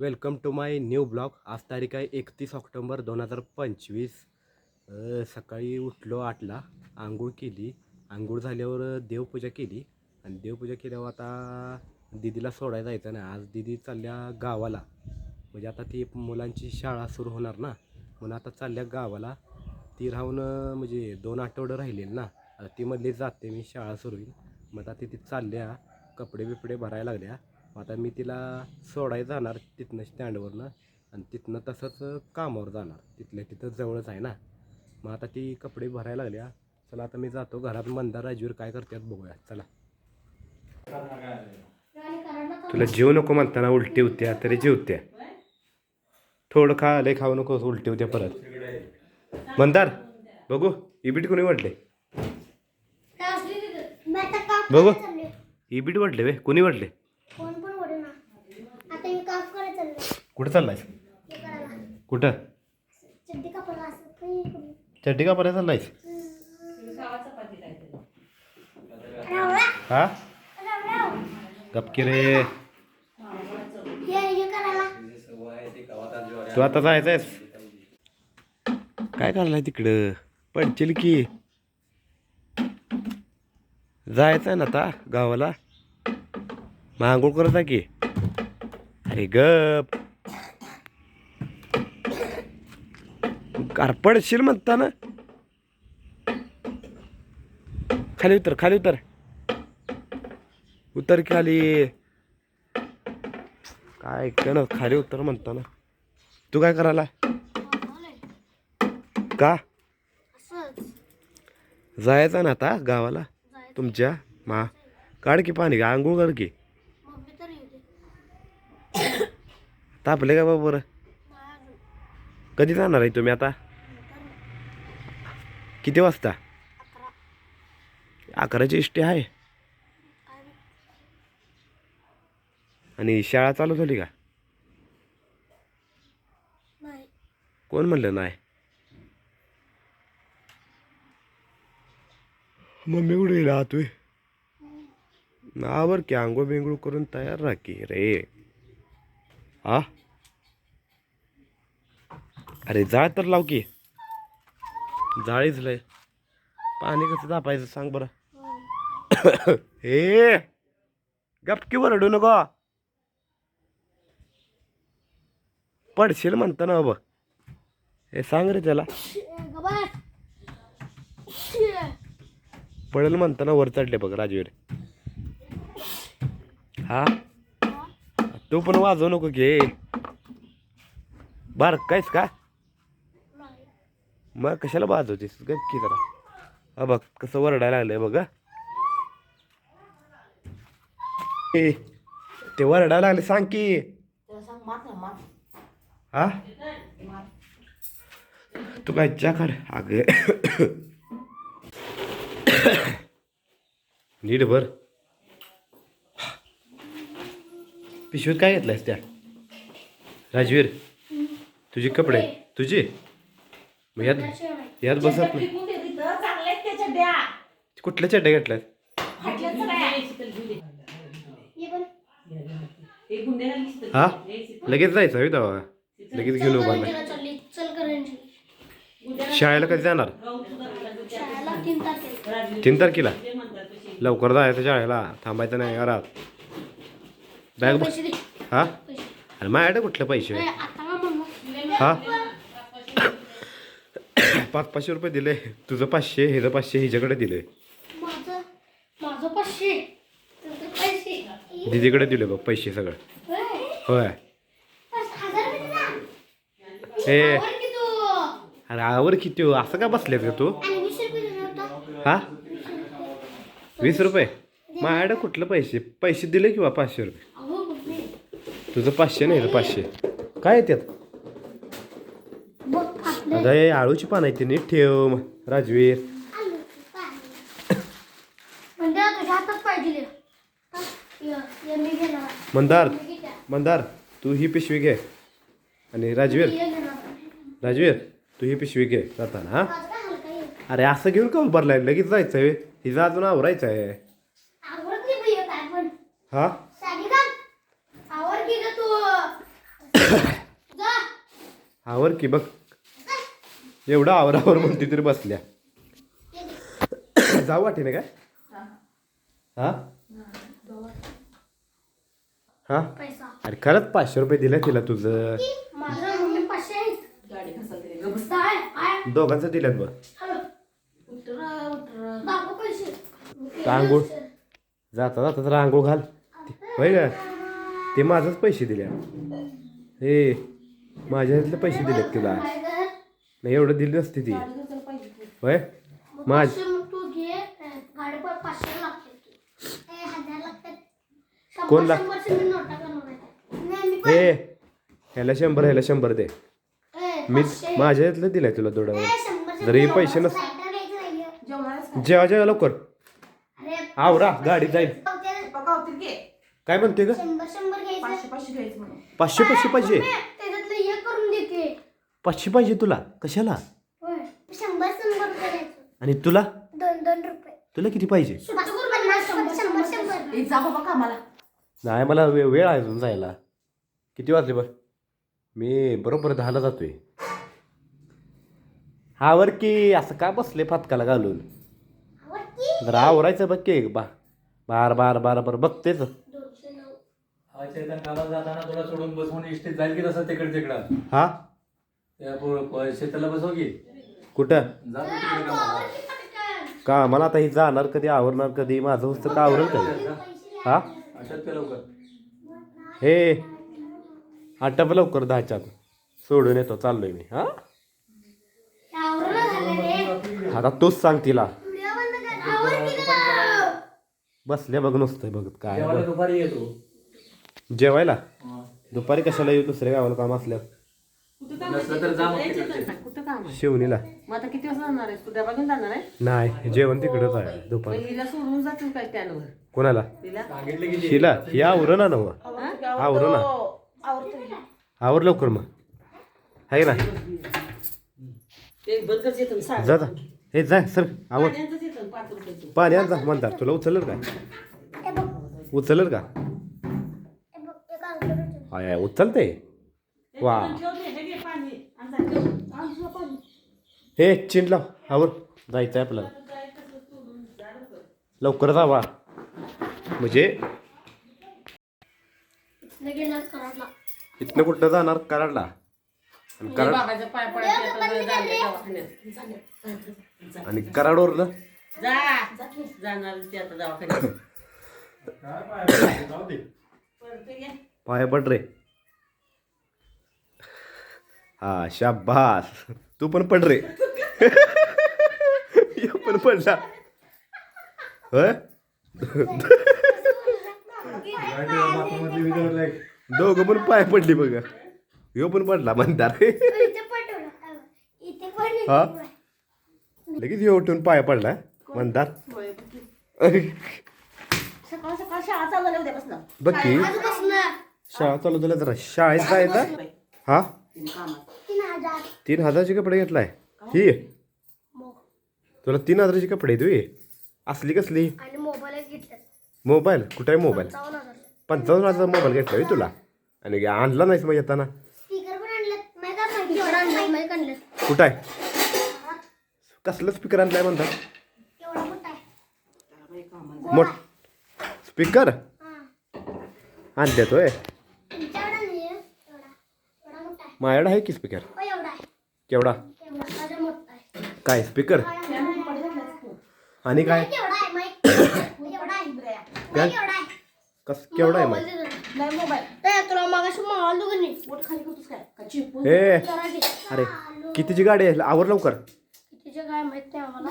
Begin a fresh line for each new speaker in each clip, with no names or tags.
Welcome to my new blog. आज तारीख आहे एकतीस ऑक्टोंबर दोन हजार पंचवीस. सकाळी उठलो आठला आंघोळ केली. आंघोळ झाल्यावर देवपूजा केली. आणि देवपूजा केल्यावर आता दिदीला सोडायला जायचं ना. आज दिदी चालल्या गावाला. म्हणजे आता ती मुलांची शाळा सुरू होणार ना. म्हणून आता चालल्या गावाला. ती राहून म्हणजे दोन आठवडं राहिलेली ना. आता ती म्हणली जाते मी शाळा सुरू होईल. मग आता तिथे चालल्या कपडे बिपडे भरायला लागल्या. आता मी तिला सोडायला जाणार तिथनं स्टँडवरनं आणि तिथनं तसंच कामावर जाणार. तिथल्या तिथं जवळच आहे ना. मग आता ती कपडे भरायला लागल्या. चला आता मी जातो घरात. मंदार राजवीर काय करतात बघूया चला. तुला जेव नको म्हणताना उलटी होत्या तरी जेवत्या थोडं खा लय खाऊ नको उलटी होत्या परत. मंदार बघू इबीट कोणी वाढले बघू. इबीट वाढले वे कोणी वाढले
फोन पण ओढे ना आता मी काफ करायला चाललोय
कुठं चाललाय कुठं?
चड्डी कापडला
पर्यंत चाललायस? हा? गपकी रे. तू आता जायचं आहेस काय चाललंय तिकडं? पडशील की. जायचं आहे ना आता गावाला. मग करत आहे की. अरे गप. कार पडशील म्हणता ना खाली उतर खाली उतर. उतर की खाली. काय ना खाली उतर म्हणता ना तू काय करायला? का? जायचा ना आता गावाला? तुमच्या? मा? काढ की पाणी आंघोळ काढ की. तापले का बरं? कधी जाणार आहे तुम्ही आता? किती वाजता?
अकरा.
अकराची इष्टी आहे?
आणि?
शाळा चालू झाली का? कोण म्हणलं नाही? मम्मी कुठे तुम्ही नावर की आंघोळ बिंघोळ करून तयार राहा की रे. हा अरे जाळ तर लाव की. जाळीच लय. पाणी कसं तापायचं सांग बरं. हे! गपकी वरडू नको. पडशील म्हणता ना बाबा हे सांग रे त्याला.
पडेल गबास. ना
पडेल म्हणताना वर चढले बघ राजवीर. हा? तू पण वाजवू नको घे बार कायस का? मग कशाला वाजवतेस गप की जरा. हा बघ कसं वरडायला लागलंय बघ. ए, ते वरडायला लागले सांग की. हा? तू काय चहा काढ अगं. नीट भर. पिशवीत काय घेतलायस त्या? राजवीर तुझे कपडे तुझे? मग यात
नाही.
यात बस आपलं. कुठल्या चड्ड्या घेतल्यात?
हे?
हा लगेच जायचं हवी तेव्हा. लगेच घेऊन उभा नाही शाळेला कधी जाणार?
तीन तारखेला.
लवकर जायचं शाळेला. थांबायचं नाही घरात. बॅग हा? अरे माझ्याकडे कुठले पैसे? हा? पाच पाचशे रुपये दिले. तुझं पाचशे ह्याचं पाचशे हिच्याकडे दिले.
माझं माझं पाचशे. तुझं पैसे.
दिदीकडे दिले बघ पैसे सगळं.
होय.
होय.
पाच हजार रुपये दिला.
हे.
आवर की तू?
अरे आवर किती हो असं का बसलेत का तू?
आणि वीस रुपये दिला होता.
हा? वीस रुपये. माझ्याकडे कुठलं पैसे? पैसे दिले किंवा पाचशे रुपये?
अहो
तुझं पाचशे नाही पाचशे. काय येतात अगं हे आळूची पान आहे ती नीट ठेव राजवीर. मंदार. मंदार तू ही पिशवी घे. आणि राजवीर. राजवीर तू ही पिशवी घे जाताना हा. अरे असं घेऊन का उभारलाय? लगेच जायचं आहे हिचं अजून आवरायचं आहे हा?
आवर की
बघ. एवढं आवर आवर म्हणते तरी बसल्या. जाऊ वाटेने काय? हा. हा?
पैसा.
अरे खरंच पाचशे रुपये दिले तिला तुझं. दोघांचं दिल्यात बघ.
हॅलो.
उतरा उतरा
दाखव पैसे.
आंघोळ. जाता जाता तर आंघोळ घाल. होय का ते माझंच पैसे दिले हे माझ्या पैसे दिलेत तिला? नाही एवढं दिली नसती ती. होय
मग
माझ.
ए,
कोण लाग-
शंभरचे मी नोटा बनवणार आहे. नाही, मी पण-
हे ह्याला शंभर ह्याला शंभर दे मी. माझ्या ह्यातलं दिलंय तुला थोडं जर पैसे नस
साईडला घ्यायचं नाहीये.
जेवणारच काय?
जेवा जेवा लवकर
अरे,
आवरा गाडी जाईल? काय म्हणते ग
पाचशे पाचशे
पाहिजे
मम्मी, त्याच्यातलं हे करून देते
पाचशे पाहिजे तुला? कशाला?
होय. शंभर शंभर रुपये द्यायचं.
आणि तुला?
दोन दोन रुपये.
तुला किती पाहिजे?
पन्नास शंभर शंभर शंभर.
ए, जा बाबा कामाला.
नाही मला वे वेळ आहे अजून जायला. किती वाजले बघ? मी बरोबर दहाला जातोय. हावर की असं का बसले फातकाला घालून?
आवडती
जरा आवरायचं बघ की बा बार बार बार बार बघतेच
हा चेतन कामाला जाताना तुला सोडून बसवून इष्टीत जाईल की तसं तिकडे तिकडं
हा?
त्या पो- प- शेताला बसव की?
कुठं?
जा तू तिकडे कामाला
का मला आता ही जाणार कधी आवरणार कधी? माझं पुस्तक का आवरेल कधी? हा?
अशात लवकर.
हे आटप लवकर दहाच्यात. सोडून येतो चाललोय मी. हा?
आवरण
आता तूच सांग तिला. बसले बघ नुसतं बघत काय.
जेवायला दुपारी येतो.
जेवायला. दुपारी कशाला येऊ? दुसऱ्या गावाला काम असल्या
कुठं काम
नसलं तर जा मग
आहे?
तिकडचे.
कुठं काम आहे
शिवणीला.
मग आता किती वाजता जाणार आहेस? तू डबा घेऊन जाणार आहे
नाही जेवण तिकडंच आहे दुपारी.
मग हिला सोडून जातील काय त्यानं
कोणाला?
तिला?
सांगितलं की
शिला ही आवरण ना नव. आवरू ना. आवर लवकर मग. आहे ना?
ते येतं
जा जा. हे जा सर आवर
पाण्याचंच येतं पाच रुपयाचं.
पाणी आण जा म्हणतात. तुला उचललं का?
हे
उचललं का?
हे
आय आय, उचलते वा.
हे ठेव.
हे चिंट लाव. आवर जायचं आहे आपल्याला. लवकर जावा म्हणजे?
इथनं
कुठं जाणार? कराडला. आणि
ये
कराड
बाबाच्या पाय पडायचे आता जरा जायला दवाखान्यात. जा.
आणि कराडवरनं
जा जाणार ते आता दवाखान्यात पडते ये.
पाय पड रे हा शाबास. तू पण पड रे. पण पडला. दोघं पण पाय पडली बघा. ह्यो पण पडला म्हणतात.
पण
हा? लगेच ह्यो उठून पाय पडला म्हणतात.
बघ की. शाळा चालू झाल्या
जरा. शाळेत जायचं? हा?
तिने
हजार.
हजारचे कपडे घेतलाय? ही?
मो-
तुला तीन हजाराचे कपडे तुझे असली कसली?
आणि मोबाईल?
कुठे आहे मोबाईल?
हजार.
पंचावन्न हजाराचा मोबाईल घेतला होय तुला? आणि आणला नाहीस मग येताना? कुठं आहे? कसलं स्पीकर आणलाय म्हणतात?
एवढा मोठा
स्पीकर?
हा.
आणले तोय
तुमच्याकडे नाही आहे एवढा एवढा मोठा आहे
माझ्याकडे आहे की स्पीकर
हो एवढा आहे.
केवढा?
आहे.
काय स्पीकर. आणि काय?
आहे आहे. आहे.
कस केवढा आहे मग हे अरे कितीची गाडी आहे? आवर लवकर.
माहीत नाही आम्हाला.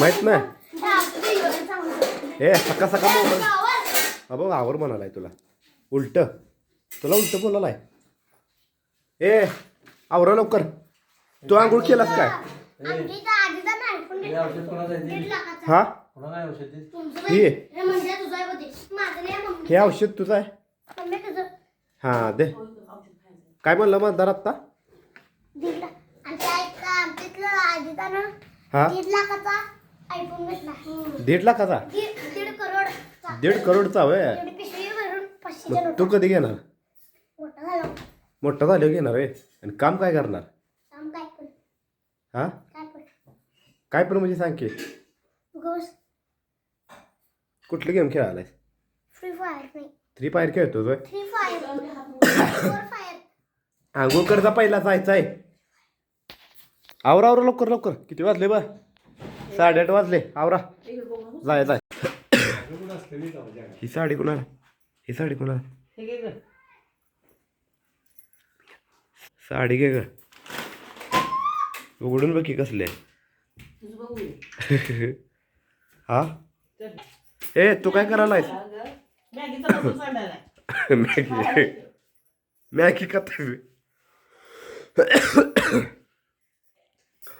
माहीत नाही.
हा, ते एवढं चांगलं.
हे सका सका मोबाईल. अबो आवर म्हणालाय तुला. उलट. तुला उलट बोलालाय. ए आवरा लवकर. तू आंघोळ केलास काय?
हे
हा?
म्हणजे
हे औषध तुझं आहे? हा दे. काय म्हणलं मतदार आत्ता?
दीड
हा?
लाखाचा.
दीड
करोडचा.
मग
नोटा.
तू कधी घेणार?
मोठा झाला
झाल्यावर घेणार आहे आणि काम काय करणार?
काम काय पण.
हा?
काय पण.
काय पण म्हणजे सांग की.
उगाच.
कुठली गेम खेळायलाय?
फ्री फायर नाही.
थ्री फायर खेळतो होय?
थ्री फायर फोर फायर
आंघोळ करता पहिला जायचं आहे. आवरा आवरा लवकर लवकर. किती वाजले बा? साडेआठ वाजले. आवरा. जाय जाय. ही साडी कोणाला? ही साडी कोणाला?
हे घे गं.
साडी घे ग. उघडून बघ की कसले. हा? ए तू काय करायला. मॅगी. मॅगी का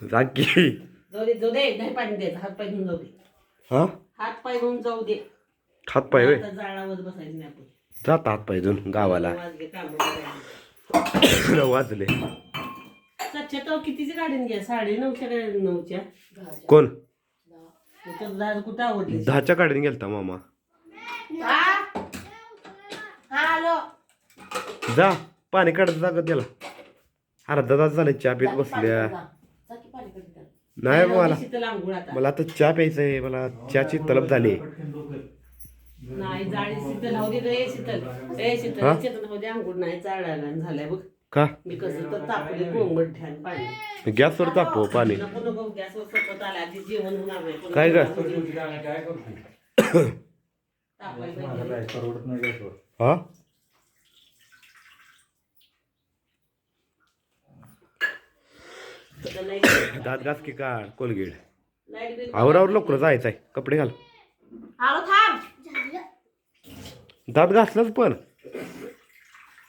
जा की.
जाऊ दे हात पाय जाऊ दे.
हा?
हात पाय जाऊ दे.
हात जात हात पाय गावाला.
वाजले. स्वच्छता कितीची काढून घ्या? साडे नऊच्या
कोण?
कुठं आवडली?
दहाच्या काढून गेलता मामा.
हा? हा आलो.
जा पाणी काढत जागत त्याला. अर्धा तास झाले चहा पीत बसल्या. नाही मला.
शीतल आंघोळ आता.
मला आता चहा प्यायचा आहे मला चहाची तलब झाली.
नाही जाळी शीतल होऊ दे रे शीतल. ए शीतल
हा?
चेतन होऊ दे आंघोळ नाही चाळायला झालाय बघ.
का?
मी कसं तर तापले कोंबड ठ्यान पाणी.
गॅसवर तापव पाणी.
नको नको गॅसवर सपत आला आधी जेवण होणार नाही कोणी
काय ग?
काय करतो
तापायला
माझा
पाहिजे.
काय परवडत नाही गॅसवर?
हा?
तर
दात घास की काढ कोलगेट.
लाइट बिल
आवर आवर लवकर जायचं आहे कपडे घाल.
आलो थांब.
दात घासलंच पण.